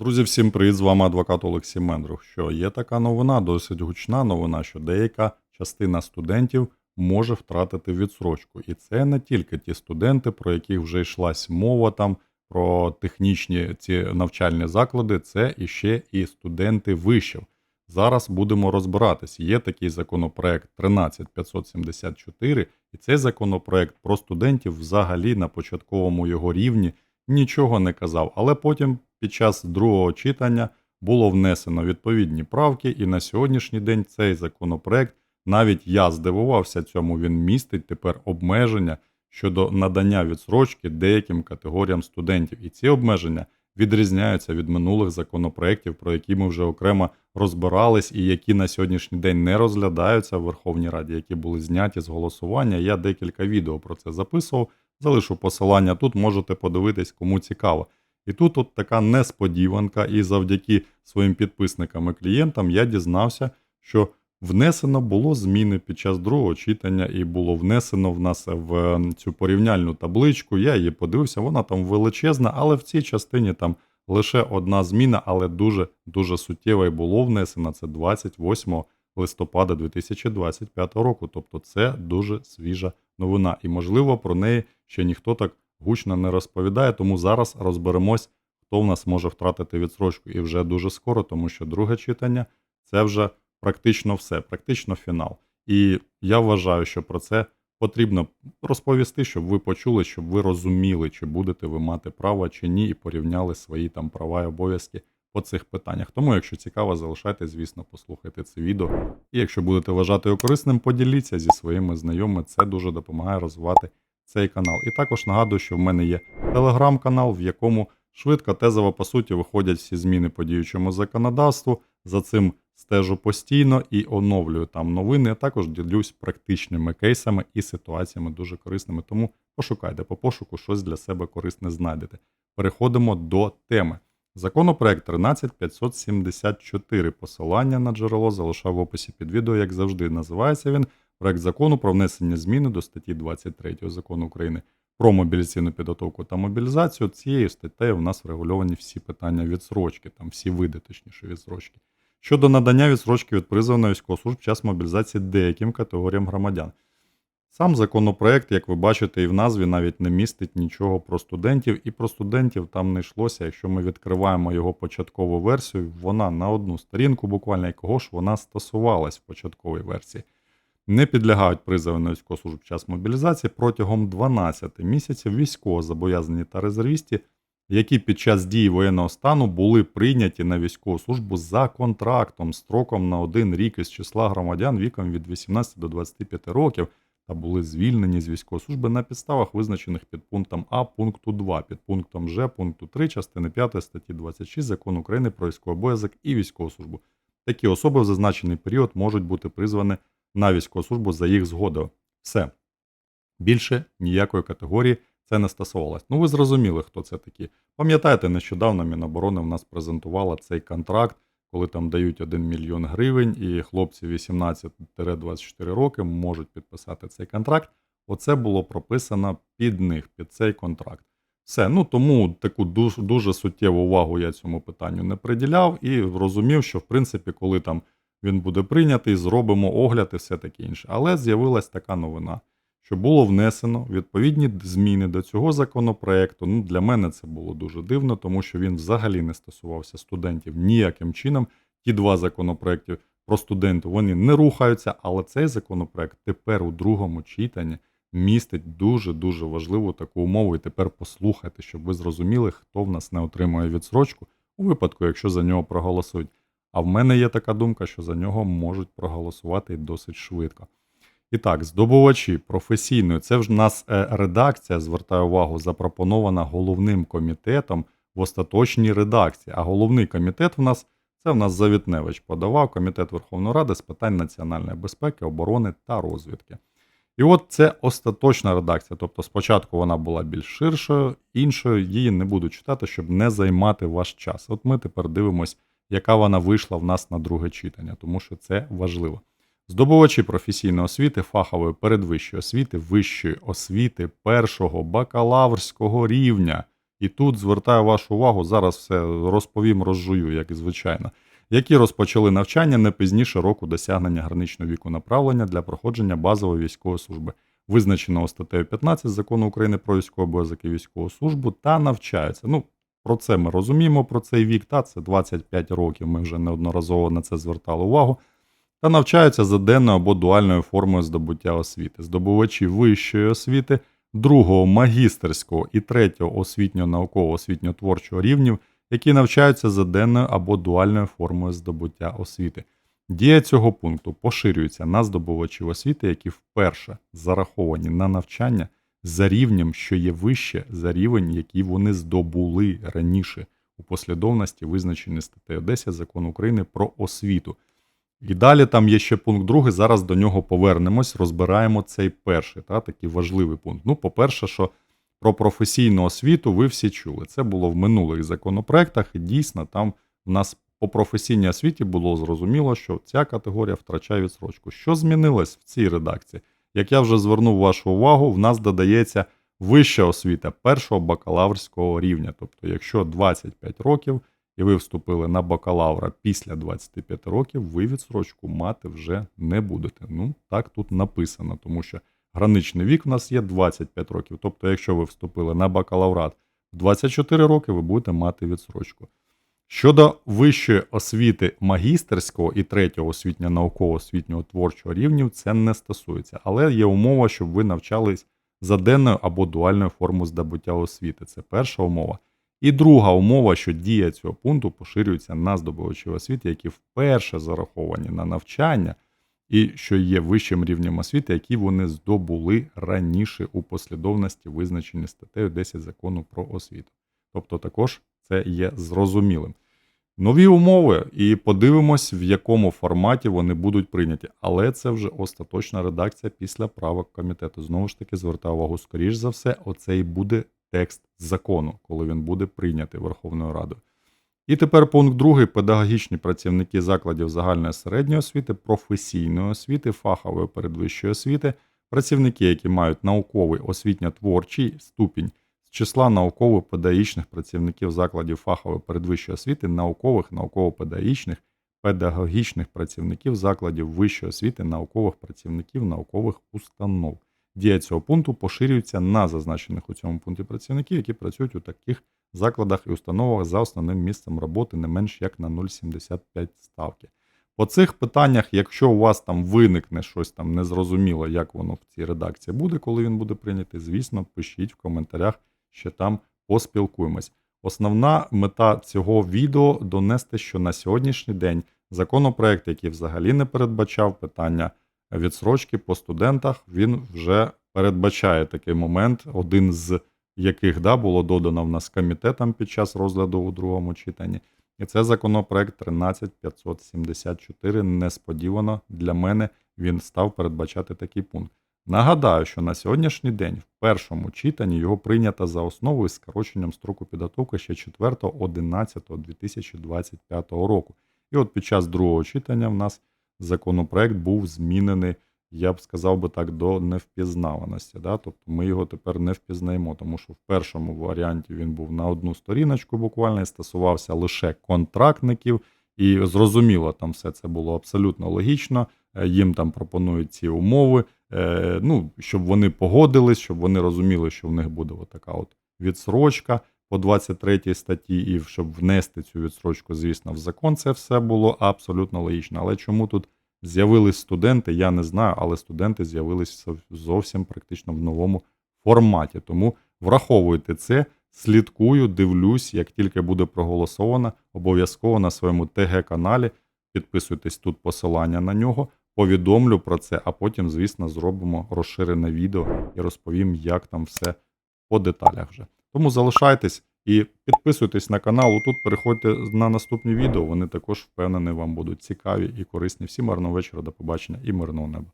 Друзі, всім привіт! З вами адвокат Олексій Мендрух. Що є така новина, досить гучна новина, що деяка частина студентів може втратити відсрочку. І це не тільки ті студенти, про яких вже йшлась мова там, про технічні ці навчальні заклади, це іще і студенти вишів. Зараз будемо розбиратись. Є такий законопроект 13574, і цей законопроект про студентів взагалі на початковому його рівні нічого не казав. Але потім, під час другого читання, було внесено відповідні правки, і на сьогоднішній день цей законопроект, навіть я здивувався цьому, він містить тепер обмеження щодо надання відсрочки деяким категоріям студентів. І ці обмеження відрізняються від минулих законопроєктів, про які ми вже окремо розбирались, і які на сьогоднішній день не розглядаються в Верховній Раді, які були зняті з голосування. Я декілька відео про це записував. Залишу посилання тут, можете подивитись, кому цікаво. І тут от така несподіванка, і завдяки своїм підписникам і клієнтам я дізнався, що внесено було зміни під час другого читання, і було внесено в нас в е, цю порівняльну табличку. Я її подивився, вона там величезна, але в цій частині там лише одна зміна, але дуже дуже суттєва і було внесено. Це 28 листопада 2025 року. Тобто це дуже свіжа новина. І, можливо, про неї ще ніхто так гучно не розповідає. Тому зараз розберемось, хто в нас може втратити відсрочку. І вже дуже скоро, тому що друге читання це вже практично все, практично фінал. І я вважаю, що про це потрібно розповісти, щоб ви почули, щоб ви розуміли, чи будете ви мати право чи ні, і порівняли свої там права і обов'язки по цих питаннях. Тому, якщо цікаво, залишайте, звісно, послухайте це відео. І якщо будете вважати його корисним, поділіться зі своїми знайомими. Це дуже допомагає розвивати цей канал. І також нагадую, що в мене є телеграм-канал, в якому швидко тезово по суті виходять всі зміни по діючому законодавству. За цим стежу постійно і оновлюю там новини. а Також ділюсь практичними кейсами і ситуаціями дуже корисними. Тому пошукайте по пошуку щось для себе корисне знайдете. Переходимо до теми. Законопроект 13574. Посилання на джерело залишав в описі під відео, як завжди. Називається він проект закону про внесення зміни до статті 23 закону України про мобілізаційну підготовку та мобілізацію. Цією статтею в нас врегульовані всі питання відсрочки, там всі види, точніше, відсрочки. Щодо надання відсрочки від призову на військову службу час мобілізації деяким категоріям громадян. Сам законопроект, як ви бачите, і в назві навіть не містить нічого про студентів, і про студентів там не йшлося. Якщо ми відкриваємо його початкову версію, вона на одну сторінку буквально і кого ж вона стосувалась в початковій версії. Не підлягають призову на військову службу під час мобілізації протягом 12 місяців військовозобов'язані та резервісті, які під час дії воєнного стану були прийняті на військову службу за контрактом строком на один рік із числа громадян віком від 18 до 25 років та були звільнені з військової служби на підставах, визначених під пунктом А пункту 2, під пунктом Ж пункту 3 частини 5 статті 26 Закону України про військовий обов'язок і військову службу. Такі особи в зазначений період можуть бути призвані на військову службу за їх згодою. Все. Більше ніякої категорії це не стосувалось. Ну, ви зрозуміли, хто це такі. Пам'ятаєте, нещодавно Міноборони в нас презентувала цей контракт, коли там дають 1 мільйон гривень, і хлопці 18-24 роки можуть підписати цей контракт. Оце було прописано під них, під цей контракт. Все, ну тому таку дуже, дуже суттєву увагу я цьому питанню не приділяв і розумів, що в принципі, коли там він буде прийнятий, зробимо огляд і все таке інше. Але з'явилась така новина, що було внесено відповідні зміни до цього законопроекту. Ну, для мене це було дуже дивно, тому що він взагалі не стосувався студентів ніяким чином. Ті два законопроекти про студентів вони не рухаються, але цей законопроект тепер у другому читанні містить дуже дуже важливу таку умову. І тепер послухайте, щоб ви зрозуміли, хто в нас не отримує відсрочку у випадку, якщо за нього проголосують. А в мене є така думка, що за нього можуть проголосувати досить швидко. І так, здобувачі професійної, це ж нас е, редакція, звертаю увагу, запропонована головним комітетом в остаточній редакції. А головний комітет в нас це в нас Завітневич подавав комітет Верховної Ради з питань національної безпеки, оборони та розвідки. І от це остаточна редакція. Тобто спочатку вона була більш ширшою, іншою її не буду читати, щоб не займати ваш час. От ми тепер дивимось, яка вона вийшла в нас на друге читання, тому що це важливо. Здобувачі професійної освіти, фахової передвищої освіти, вищої освіти першого бакалаврського рівня, І тут звертаю вашу увагу, зараз все розповім, розжую, як і звичайно, які розпочали навчання не пізніше року досягнення граничного віку направлення для проходження базової військової служби, визначеного статтею 15 закону України про військовий обов'язок і військову службу, та навчаються. Ну, про це ми розуміємо, про цей вік, та це 25 років. Ми вже неодноразово на це звертали увагу. Та навчаються за денною або дуальною формою здобуття освіти. Здобувачі вищої освіти, другого магістерського і третього освітньо-науково освітньо-творчого рівнів, які навчаються за денною або дуальною формою здобуття освіти. Дія цього пункту поширюється на здобувачів освіти, які вперше зараховані на навчання за рівнем, що є вище за рівень, який вони здобули раніше у послідовності, визначені статтею 10 закону України про освіту. І далі там є ще пункт другий. Зараз до нього повернемось, розбираємо цей перший, та, такий важливий пункт. Ну, по-перше, що про професійну освіту ви всі чули. Це було в минулих законопроектах, і дійсно там в нас по професійній освіті було зрозуміло, що ця категорія втрачає відсрочку. Що змінилось в цій редакції? Як я вже звернув вашу увагу, в нас додається вища освіта першого бакалаврського рівня. Тобто, якщо 25 років і ви вступили на бакалавра після 25 років, ви відсрочку мати вже не будете. Ну, так тут написано, тому що граничний вік в нас є 25 років. Тобто, якщо ви вступили на бакалаврат в 24 роки, ви будете мати відсрочку. Щодо вищої освіти магістерського і третього освітньо-наукового освітнього творчого рівнів, це не стосується. Але є умова, щоб ви навчались за денною або дуальною формою здобуття освіти. Це перша умова. І друга умова, що дія цього пункту поширюється на здобувачів освіти, які вперше зараховані на навчання, і що є вищим рівнем освіти, які вони здобули раніше у послідовності, визначені статтею 10 закону про освіту. Тобто також це є зрозумілим. Нові умови, і подивимось, в якому форматі вони будуть прийняті. Але це вже остаточна редакція після правок комітету. Знову ж таки, звертаю увагу, скоріш за все, оце і буде текст закону, коли він буде прийнятий Верховною Радою. І тепер пункт другий: педагогічні працівники закладів загальної середньої освіти, професійної освіти, фахової передвищої освіти, працівники, які мають науковий освітньо-творчий ступінь числа науково-педагогічних працівників закладів фахової передвищої освіти, наукових, науково-педагогічних, педагогічних працівників закладів вищої освіти, наукових працівників наукових установ. Дія цього пункту поширюється на зазначених у цьому пункті працівників, які працюють у таких закладах і установах за основним місцем роботи не менш як на 0,75 ставки. По цих питаннях, якщо у вас там виникне щось там незрозуміло, як воно в цій редакції буде, коли він буде прийнятий, звісно, пишіть в коментарях, що там поспілкуємось. Основна мета цього відео донести, що на сьогоднішній день законопроект, який взагалі не передбачав питання відсрочки по студентах, він вже передбачає такий момент, один з яких да, було додано в нас комітетом під час розгляду у другому читанні. І це законопроект 13574. Несподівано для мене він став передбачати такий пункт. Нагадаю, що на сьогоднішній день в першому читанні його прийнято за основу із скороченням строку підготовки ще 4.11.2025 року. І от під час другого читання в нас законопроект був змінений, я б сказав би так, до невпізнаваності. Да? Тобто ми його тепер не впізнаємо, тому що в першому варіанті він був на одну сторіночку буквально і стосувався лише контрактників. І зрозуміло, там все це було абсолютно логічно. Е, Їм там пропонують ці умови, ну, щоб вони погодились, щоб вони розуміли, що в них буде така от відсрочка по 23 статті, і щоб внести цю відсрочку, звісно, в закон, це все було абсолютно логічно. Але чому тут з'явились студенти, я не знаю, але студенти з'явилися зовсім практично в новому форматі. Тому враховуйте це. Слідкую, дивлюсь, як тільки буде проголосовано, обов'язково на своєму ТГ-каналі. Підписуйтесь тут посилання на нього, повідомлю про це, а потім, звісно, зробимо розширене відео і розповім, як там все по деталях вже. Тому залишайтесь і підписуйтесь на канал. Тут переходьте на наступні відео. Вони також впевнений вам будуть цікаві і корисні. Всім гарного вечора, до побачення і мирного неба.